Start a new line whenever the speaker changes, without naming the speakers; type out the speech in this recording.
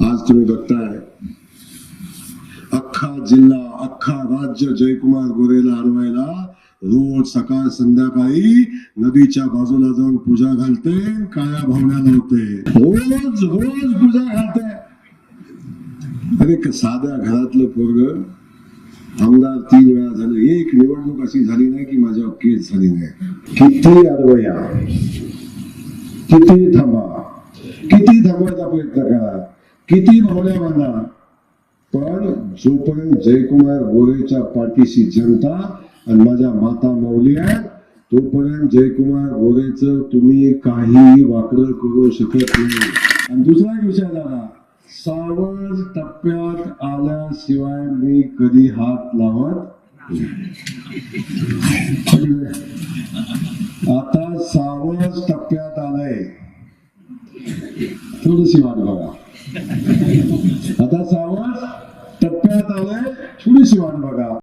आज तुम्ही बघताय अख्खा जिल्हा अख्खा राज्य जयकुमार गोरेला हरवायला रोज सकाळ संध्याकाळी नदीच्या बाजूला जाऊन पूजा घालते, काळ्या भावण्या लावते। रोज रोज पूजा घालते। अरे साध्या घरातलं पोरग, आमदार तीन वेळा झालं. एक निवडणूक अशी झाली नाही की माझ्यावर केस झाली नाही. किती अडवया किती थांबा. किती थांबवायचा प्रयत्न करा. किती भावल्या बांधा पण जोपर्यंत जयकुमार गोरेच्या पाठीशी जनता आणि माझ्या माता मौली आहेत तोपर्यंत जयकुमार गोरेचं तुम्ही काही वाकडं करू शकत नाही. आणि दुसरा एक विषय झाला. सावज टप्प्यात आल्याशिवाय मी कधी हात लावत आता सावज टप्प्यात आलाय. थोडीशी वाट बघा आता सावज टप्प्यात आलंय थोडीशी वाट बघा